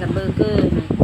กับเบอร์เกอร์ไง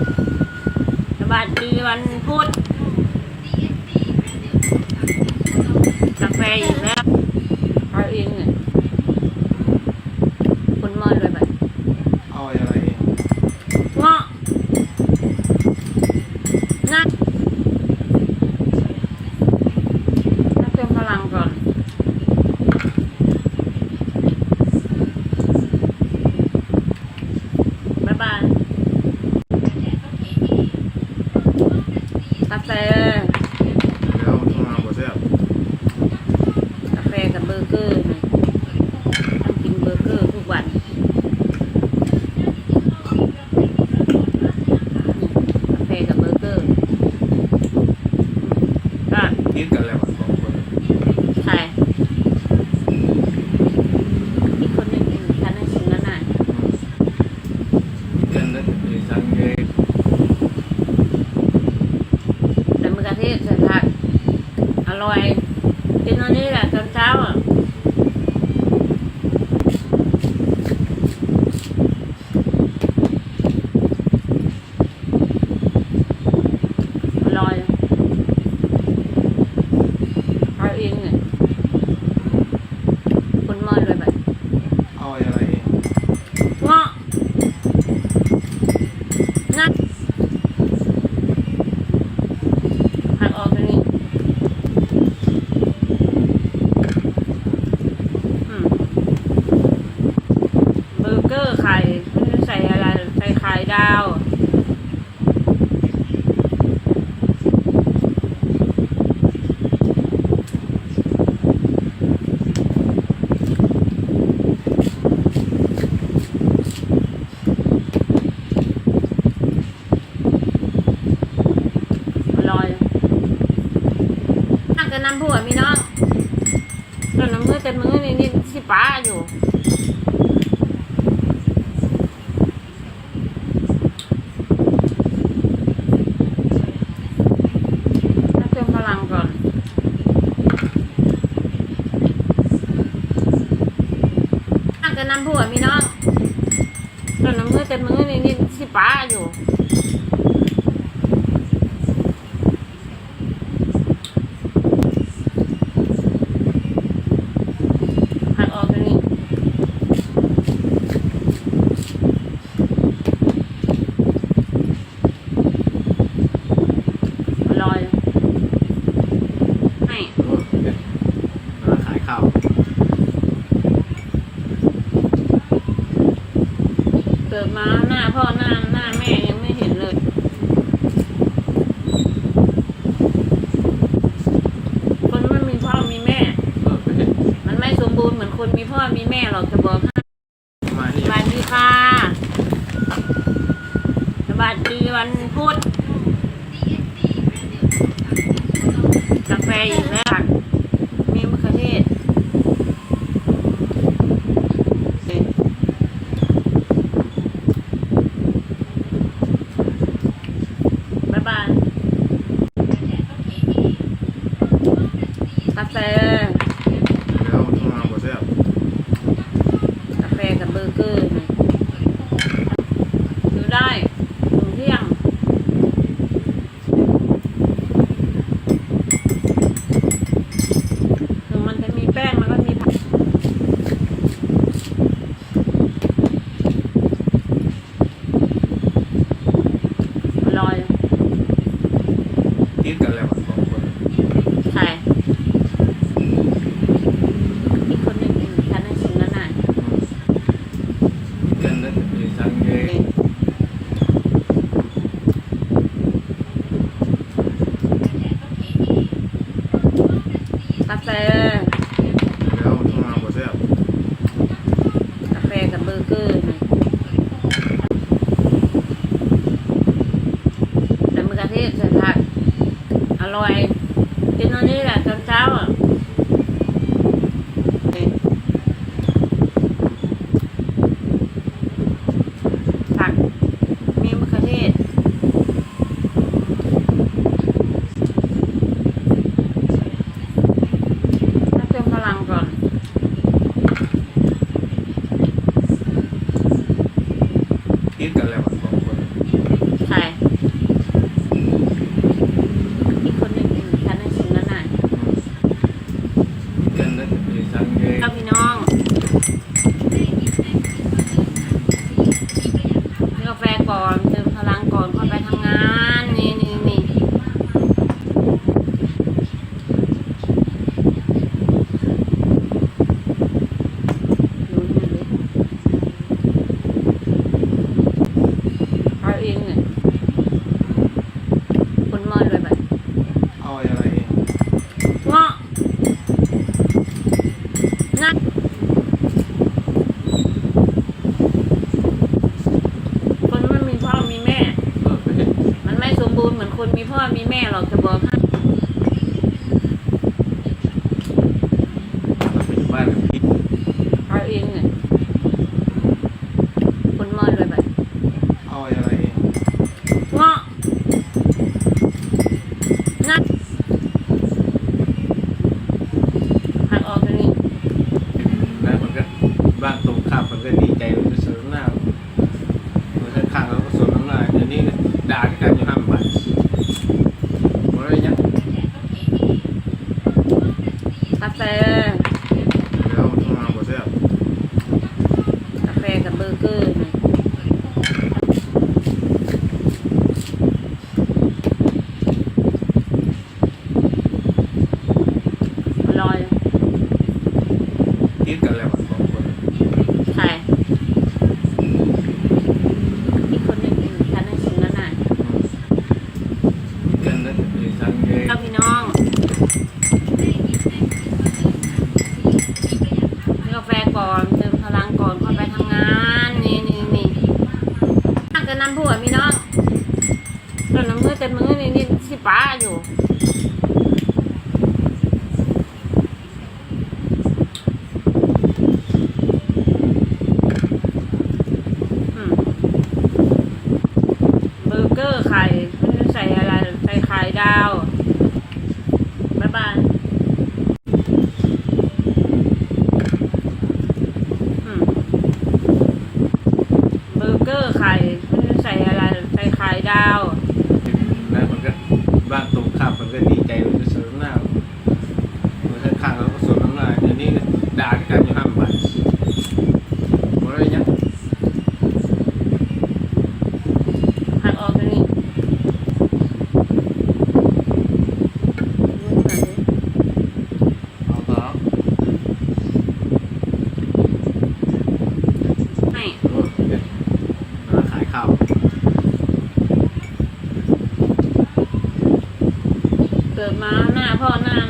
สวัสดีวันพุธกาแฟอีกแล้ว ดาว ลอยนั่งกันน้ำผัวมีน้องต้นน้ำมือเต็มมือนี่นี่สิป้าอยู่ ลังก่อน นั่งกันน้ำผัวมีน้องตอนน้ำมือเต็มมือนี่นี่สิป้าอยู่าพ่อหน้าหน้าแม่ยังไม่เห็นเลยคนมันมีพ่อมีแม่ มันไม่สมบูรณ์เหมือนคนมีพ่อมีแม่หรอก ir, ไข่ใส่อะไรใส่ไข่ดาว บ๊ายบายเบอร์เกอร์ไข่ใส่อะไรใส่ไข่ดาว แล้วมันก็บ้านตรงข้ามมันก็ดีใจมันก็สวนหน้ามันข้างๆเราก็สวนน้ำหน้าเดี๋ยวนี้ด่ากันอยู่ห้ามไป พ่อหน้าหน้าแม่